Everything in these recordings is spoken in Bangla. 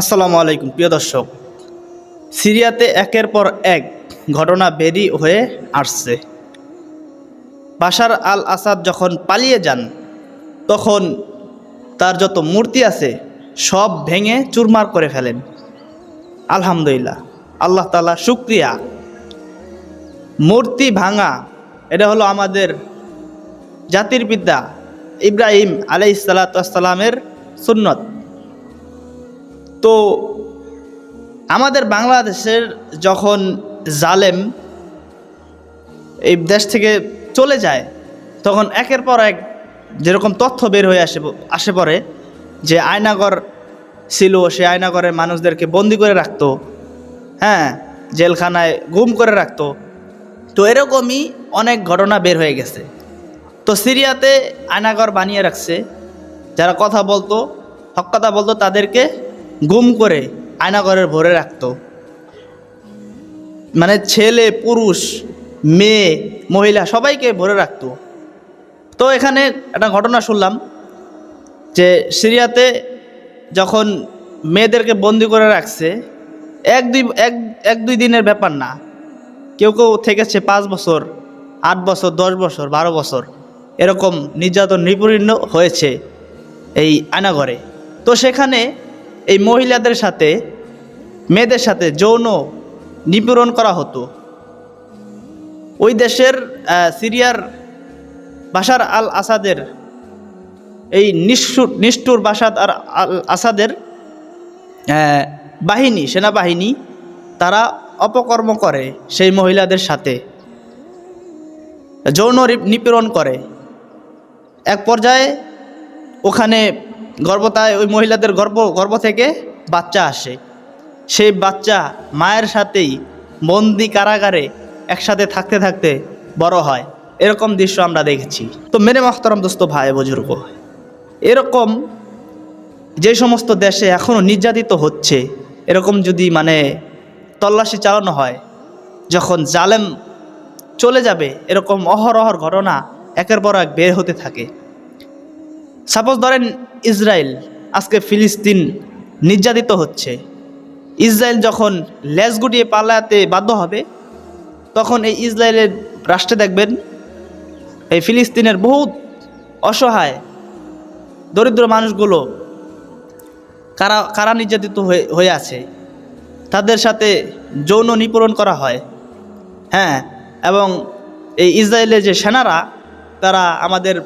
আসসালামু আলাইকুম, প্রিয় দর্শক। সিরিয়াতে একের পর এক ঘটনা বেরি হয়ে আসছে। বাশার আল আসাদ যখন পালিয়ে যান, তখন তার যত মূর্তি আছে, সব ভেঙে চুরমার করে ফেলেন। আলহামদুলিল্লাহ, আল্লাহ তালা শুক্রিয়া। মূর্তি ভাঙা, এটা হলো আমাদের জাতির বিদ্যা ইব্রাহিম আলাইসালাতামের সুন্নত। তো আমাদের বাংলাদেশের যখন জালেম এই দেশ থেকে চলে যায়, তখন একের পর এক যেরকম তথ্য বের হয়ে আসে আসে পরে যে আয়নাগর ছিল, সে আয়নাগরের মানুষদেরকে বন্দি করে রাখতো হ্যাঁ জেলখানায় গুম করে রাখতো। তো এরকমই অনেক ঘটনা বের হয়ে গেছে। তো সিরিয়াতে আয়নাগর বানিয়ে রাখছে, যারা কথা বলতো, হক কথা বলতো, তাদেরকে গুম করে আয়নাগরের ভরে রাখত। মানে ছেলে, পুরুষ, মেয়ে, মহিলা সবাইকে ভরে রাখতো। তো এখানে একটা ঘটনা শুনলাম যে সিরিয়াতে যখন মেয়েদেরকে বন্দি করে রাখছে, এক দুই, এক এক দুই দিনের ব্যাপার না। কেউ কেউ থেকেছে পাঁচ বছর, আট বছর, দশ বছর, বারো বছর। এরকম নির্যাতন নিপূর্ণ হয়েছে এই আয়নাঘরে। তো সেখানে এই মহিলাদের সাথে, মেয়েদের সাথে যৌন নিপীড়ন করা হতো। ওই দেশের সিরিয়ার বাশার আল আসাদের এই নিষ্ঠুর নিষ্ঠুর বাসাদ আর আল আসাদের বাহিনী, সেনাবাহিনী, তারা অপকর্ম করে সেই মহিলাদের সাথে। যৌন নিপীড়ন করে। এক পর্যায়ে ওখানে গর্ভতায় ওই মহিলাদের গর্ভ গর্ভ থেকে বাচ্চা আসে। সেই বাচ্চা মায়ের সাথেই বন্দি কারাগারে একসাথে থাকতে থাকতে বড় হয়। এরকম দৃশ্য আমরা দেখেছি। তো মেরে মাহতরম দোস্ত ভাই বুজুর্গ, এরকম যে সমস্ত দেশে এখনও নির্যাতিত হচ্ছে, এরকম যদি মানে তল্লাশি চালানো হয়, যখন জালেম চলে যাবে, এরকম অহরহর ঘটনা একের পর এক বের হতে থাকে। সাপোজ ধরেন ইসরায়েল, আজকে ফিলিস্তিন নির্যাতিত হচ্ছে। ইসরায়েল যখন লেজ গুটিয়ে পালাতে বাধ্য হবে, তখন এই ইসরায়েলের রাষ্ট্রে দেখবেন, এই ফিলিস্তিনের বহুত অসহায়, দরিদ্র মানুষগুলো কারা কারা নির্যাতিত হয়ে হয়ে আছে। তাদের সাথে যৌন নিপূরণ করা হয়। হ্যাঁ এবং এই ইসরায়েলের যে সেনারা, তারা আমাদের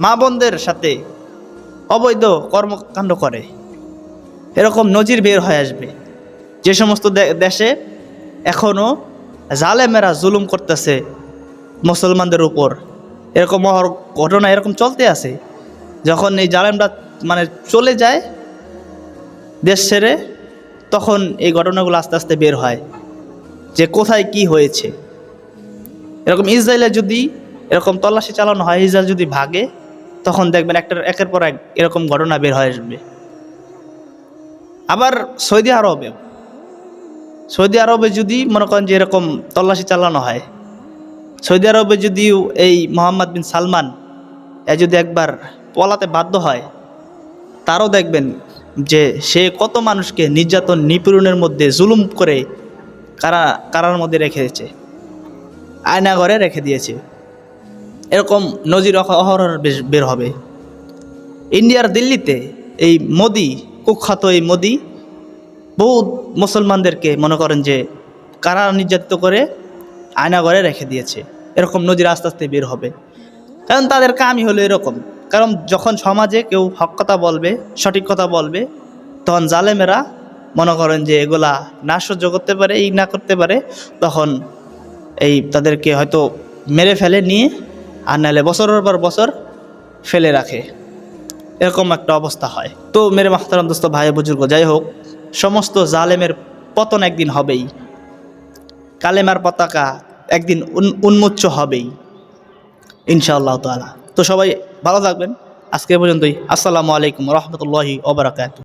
মা বোনদের সাথে অবৈধ কর্মকাণ্ড করে। এরকম নজির বের হয়ে আসবে। যে সমস্ত দেশে এখনও জালেমেরা জুলুম করতেছে মুসলমানদের উপর। এরকম ঘটনা এরকম চলতে আছে। যখন এই জালেমরা মানে চলে যায় দেশ ছেড়ে, তখন এই ঘটনাগুলো আস্তে আস্তে বের হয় যে কোথায় কি হয়েছে। এরকম ইসরায়েলে যদি এরকম তল্লাশি চালানো হয়, ইসরায়েল যদি ভাগে তখন দেখবেন একটা একের পর এক এরকম ঘটনা বের হয়ে আসবে। আবার সৌদি আরবে সৌদি আরবে যদি মনে করেন যে এরকম তল্লাশি চালানো হয়, সৌদি আরবে যদিও এই মোহাম্মদ বিন সালমান এ যদি একবার পলাতে বাধ্য হয়, তারও দেখবেন যে সে কত মানুষকে নির্যাতন নিপীড়নের মধ্যে জুলুম করে কারা, কারার মধ্যে রেখেছে আয়নাঘরে রেখে দিয়েছে। এরকম নজির অহ- অহরহ বেশ- বের হবে। ইন্ডিয়ার দিল্লিতে এই মোদি, কুখ্যাত এই মোদি বহু মুসলমানদেরকে মনে করেন যে কারা নির্যাতিত করে আয়নাঘরে রেখে দিয়েছে। এরকম নজির আস্তে আস্তে বের হবে। কারণ তাদের কামই হলো এরকম। কারণ যখন সমাজে কেউ হক কথা বলবে, সঠিক কথা বলবে, তখন জালেমেরা মনে করেন যে এগুলা না সহ্য করতে পারে, এই না করতে পারে, তখন এই তাদেরকে হয়তো মেরে ফেলে নিয়ে আর নাহলে বছরের পর বছর ফেলে রাখে। এরকম একটা অবস্থা হয়। তো মেরে মাহতারাম দোস্ত, ভাই বুজুর্গ, যাই হোক, সমস্ত জালেমের পতন একদিন হবেই। কালেমার পতাকা একদিন উন- উন্মোচ্চ হবেই, ইনশাআল্লাহ তাআলা। তো সবাই ভালো থাকবেন। আজকে পর্যন্তই। আসসালামু আলাইকুম রহমতুল্লাহি ওবরাকাত